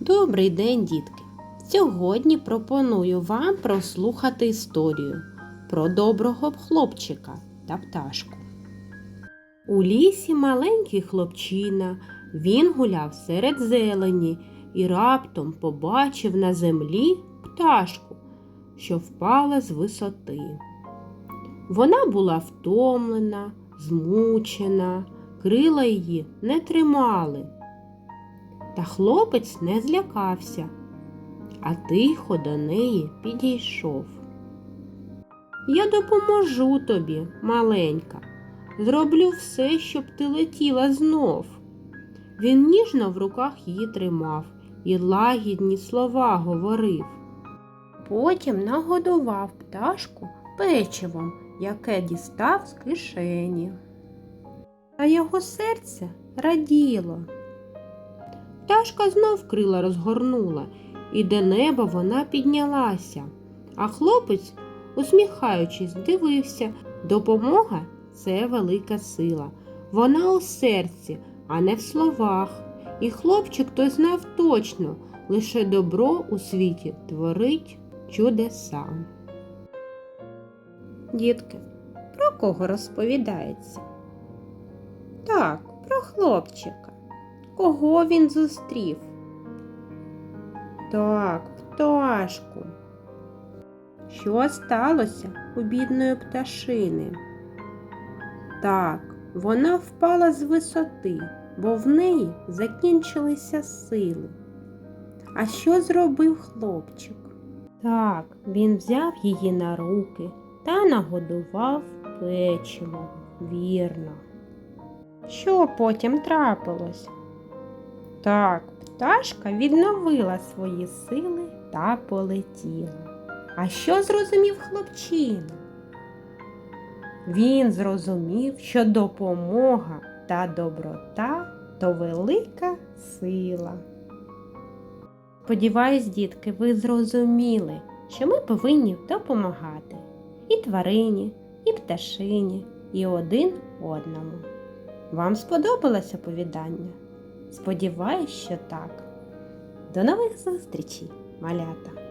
Добрий день, дітки! Сьогодні пропоную вам прослухати історію про доброго хлопчика та пташку. У лісі маленький хлопчина, він гуляв серед зелені і раптом побачив на землі пташку, що впала з висоти. Вона була втомлена, змучена, крила її не тримали. Та хлопець не злякався, а тихо до неї підійшов. Я допоможу тобі, маленька, зроблю все, щоб ти летіла знов. Він ніжно в руках її тримав і лагідні слова говорив. Потім нагодував пташку печивом, яке дістав з кишені. А його серце раділо. Пташка знов крила розгорнула, і до неба вона піднялася. А хлопець, усміхаючись, дивився, допомога це велика сила. Вона у серці, а не в словах. І хлопчик той знав точно, лише добро у світі творить чудеса. Дітки, про кого розповідається? Так, про хлопчика. Кого він зустрів? Так, пташку. Що сталося у бідної пташини? Так, вона впала з висоти, бо в неї закінчилися сили. А що зробив хлопчик? Так, він взяв її на руки та нагодував печивом. Вірно. Що потім трапилось? Так, пташка відновила свої сили та полетіла. А що зрозумів хлопчина? Він зрозумів, що допомога та доброта то велика сила. Сподіваюсь, дітки, ви зрозуміли, що ми повинні допомагати і тварині, і пташині, і один одному. Вам сподобалось оповідання? Сподіваюсь, що так. До нових зустрічей, малята!